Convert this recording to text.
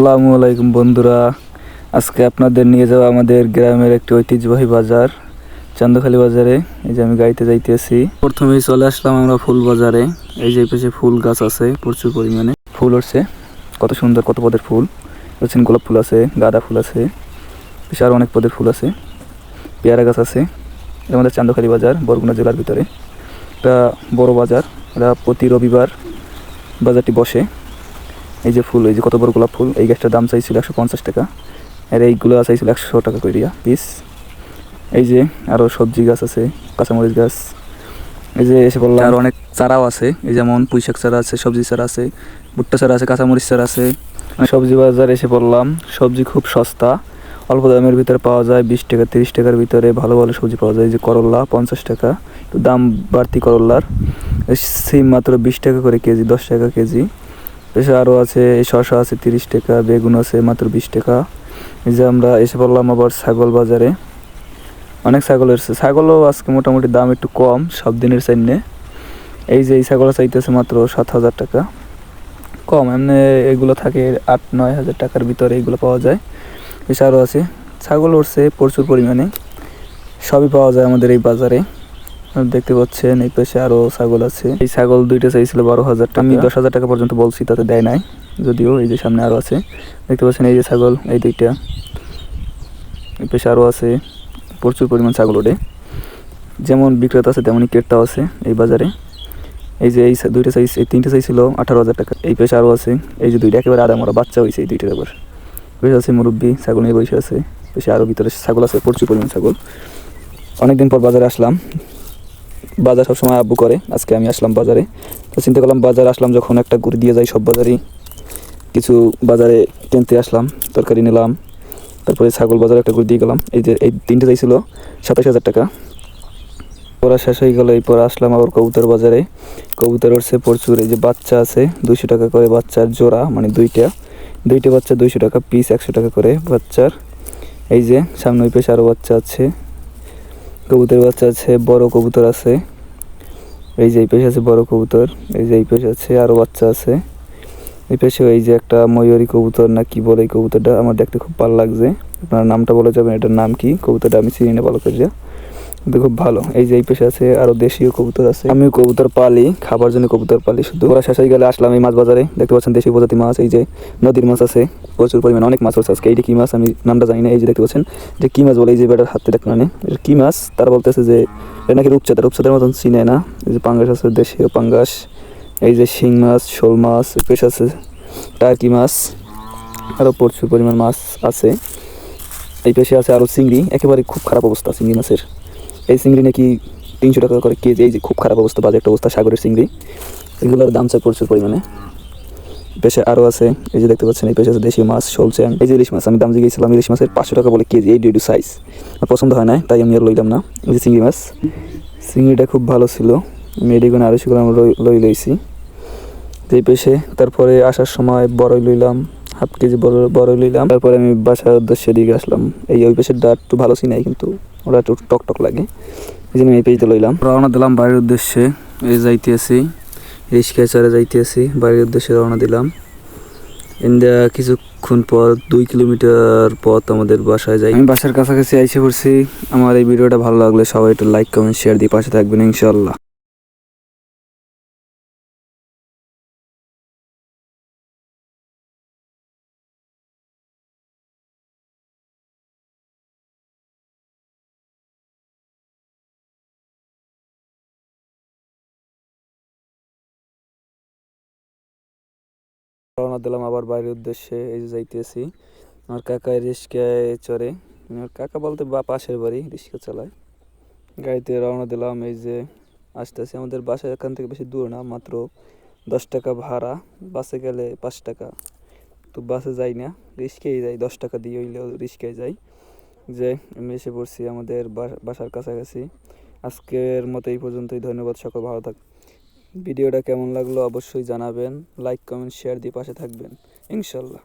আসসালামু আলাইকুম বন্ধুরা। আজকে আপনাদের নিয়ে যাওয়া আমাদের গ্রামের একটি ঐতিহ্যবাহী বাজার, চান্দখালি বাজারে। এই যে আমি গাড়িতে যাইতেছি। প্রথমেই চলে আসলাম আমরা ফুল বাজারে। এই যে পাশে ফুল গাছ আছে, প্রচুর পরিমাণে। ফুল উঠছে। কত সুন্দর, কত পদের ফুল। দেখছেন গোলাপ ফুল আছে, গাঁদা ফুল আছে। বেশ আরও অনেক পদের ফুল আছে। পেয়ারা গাছ আছে। এটা আমাদের চান্দখালি বাজার, বরগুনা জেলার ভিতরে। একটা বড় বাজার। এটা প্রতি রবিবার বাজারটি বসে। এই যে ফুল এই যে কত বড় গোলাপ ফুল এই গাছটার দাম চাইছিল একশো পঞ্চাশ টাকা। আর এইগুলো চাইছিল একশো টাকা করিয়া পিস। এই যে আরও সবজি গাছ আছে কাঁচামরিচ গাছ। এই যে এসে বললাম আর অনেক চারাও আছে এই যেমন পুঁইশাক চারা আছে সবজি চারা আছে ভুট্টা চারা আছে কাঁচামরিচ চারা আছে। সবজি বাজার এসে পড়লাম সবজি খুব সস্তা। অল্প দামের ভিতরে পাওয়া যায় বিশ টাকা তিরিশ টাকার ভিতরে ভালো ভালো সবজি পাওয়া যায়। এই যে করল্লা পঞ্চাশ টাকা একটু দাম বাড়তি করল্লার সিম মাত্র বিশ টাকা করে কেজি দশ টাকা কেজি। এসে আরও আছে, এই শসা আছে তিরিশ টাকা, বেগুন আছে মাত্র বিশ টাকা। এই যে আমরা এসে পড়লাম আবার ছাগল বাজারে। অনেক ছাগল এসেছে। ছাগলও আজকে মোটামুটি দাম একটু কম সব দিনের চাইনে এই যে এই ছাগল চাইতেছে মাত্র সাত হাজার টাকা। কম, এমনি এগুলো থাকে আট, নয় হাজার টাকার ভিতরে এগুলো পাওয়া যায়। আরও আছে। ছাগল উঠছে প্রচুর পরিমাণে। সবই পাওয়া যায় আমাদের এই বাজারে। দেখতে পাচ্ছেন এই পাশে আরও ছাগল আছে। এই ছাগল দুইটা চাইছিল বারো হাজার টাকা। আমি দশ হাজার টাকা পর্যন্ত বলছি তাতে দেয় নাই। যদিও এই যে সামনে আরও আছে। দেখতে পাচ্ছেন এই যে ছাগল এই দুইটা। এই পাশে আরও আছে। প্রচুর পরিমাণ ছাগল ওঠে। যেমন বিক্রেতা আছে তেমনই ক্রেতাও আছে এই বাজারে। এই যে এই দুইটা সাইজ এই তিনটে সাইজ ছিল আঠারো হাজার টাকা। এই পাশে আরও আছে। এই যে দুইটা একেবারে আদা মরা বাচ্চা হয়েছে এই দুইটার আবার বেশ আছে মুরব্বী ছাগল নিয়ে বসে আছে। বেশি আরও ভিতরে ছাগল আছে প্রচুর পরিমাণ ছাগল। অনেকদিন পর বাজারে আসলাম। বাজার সবসময় আব্বু করে। আজকে আমি আসলাম বাজারে। তো চিন্তা করলাম বাজারে আসলাম, যখন একটা ঘুরে দিয়ে যাই সব বাজারেই। কিছু বাজারে কিনতে আসলাম, তরকারি নিলাম, তারপরে ছাগল বাজারে একটা ঘুরে দিয়ে গেলাম। এই যে, এই তিনটে চাইছিল, সাতাশ হাজার টাকা। পড়া শেষ হয়ে গেল এই পরে আসলাম আবার কবুতর বাজারে। কবুতর উঠছে প্রচুর, এই যে বাচ্চা আছে, দুইশো টাকা করে বাচ্চার জোড়া মানে দুইটা। দুইটা বাচ্চা দুইশো টাকা পিস একশো টাকা করে বাচ্চার। এই যে, সামনে ওই আরও বাচ্চা আছে। কবুতর বাচ্চা আছে, বড় কবুতর আছে। এই যে এই পেশে আছে বড় কবুতর, এই যে এই পেশে আছে আরও বাচ্চা আছে। এই পেশে এই যে একটা ময়ূরী কবুতর না কি বলে এই কবুতরটা, আমার দেখতে খুব ভালো লাগছে। আপনার নামটা বলে যাবেন, এটার নাম কি? কবুতরটা আমি চিনি না ভালো করে। কিন্তু খুব ভালো। এই যে এই পেশে আছে আরও দেশীয় কবুতর আছে। আমি কবুতর পালি, খাবার জন্য কবুতর পালি শুধু। ওরা শেষ গেলে আসলাম এই মাছ বাজারে। দেখতে পাচ্ছেন দেশীয় প্রজাতি মাছ, এই যে নদীর মাছ আছে। প্রচুর পরিমাণে অনেক মাছ আছে আজকে। এইটা কি মাছ আমি নামটা জানি না, এই যে দেখতে পাচ্ছেন। যে কি মাছ বলে এই যে বেটার হাতে দেখতে মানে কি মাছ? তারা বলতেছে যে এটা নাকি রূপচাঁদা। রূপচাঁদের মতন চিনে না। এই যে পাঙ্গাস আছে, দেশীয় পাঙ্গাস। এই যে শিং মাছ, শোল মাছ পেশ আছে টার্কি মাছ। আরও প্রচুর পরিমাণ মাছ আছে। এই পেশে আছে আরও চিংড়ি। একেবারে খুব খারাপ অবস্থা চিংড়ি মাছের। এই চিংড়ি নাকি তিনশো টাকা করে কেজি, এই যে খুব খারাপ অবস্থা, বাজে একটা অবস্থা, সাগরের চিংড়ি। এগুলোর দাম চাই প্রচুর পরিমাণে। পেশে আরও আছে, এই যে দেখতে পাচ্ছেন, এই পেশে আছে দেশি মাছ শোলচ্যাং এই যে ইলিশ মাছ, আমি দাম জিগেছিলাম ইলিশ মাছের পাঁচশো টাকা বলে কেজি, এই ডিউডু সাইজ। আমার পছন্দ হয় না, তাই আমি আর লইলাম না, এই যে চিংড়ি মাছ। চিংড়িটা খুব ভালো ছিল, আমি এডিগুলো আড়াইশো গ্রাম লই- লই লইছি। এই পেশে তারপরে আসার সময় বড়ই লইলাম হাফ কেজি বড় লইলাম। তারপরে আমি বাসার উদ্দেশ্যে দিকে আসলাম। এই ওই পেশের ডাট একটু ভালো চিনাই কিন্তু ওরা একটু টক টক লাগে। এই জন্য এই পেজটা লইলাম। রওনা দিলাম বাড়ির উদ্দেশ্যে। এই যাইতে আছি রিক্সায় চড়ে যাইতে আছি বাড়ির উদ্দেশ্যে রওনা দিলাম। ইন্ডিয়া কিছুক্ষণ পর, দুই কিলোমিটার পথ আমাদের বাসায় যাই। আমি বাসার কাছাকাছি আইসে পড়ছি। আমার এই ভিডিওটা ভালো লাগলে সবাই একটু লাইক কমেন্ট শেয়ার দিয়ে পাশে থাকবেন ইনশাল্লাহ রওনা দিলাম আবার বাইরের উদ্দেশ্যে, এই যে যাইতেছি। আমার কাকা রিস্কায় চড়ে। আমার কাকা বলতে বা পাশের বাড়ি রিক্সা চালায়। গাড়িতে রওনা দিলাম, এই যে আসতেছি। আমাদের বাসা এখান থেকে বেশি দূর না, মাত্র দশ টাকা ভাড়া। বাসে গেলে পাঁচ টাকা। তো বাসে যাই না রিক্সায় যাই। দশ টাকা দিয়ে হইলেও রিক্সায় যাই। যে আমি এসে পড়ছি আমাদের বাসার কাছাকাছি। আজকের মতো এই পর্যন্তই। ধন্যবাদ সকল, ভালো থাক ভিডিওটা কেমন লাগল অবশ্যই জানাবেন লাইক কমেন্ট শেয়ার দিয়ে পাশে থাকবেন ইনশাল্লাহ।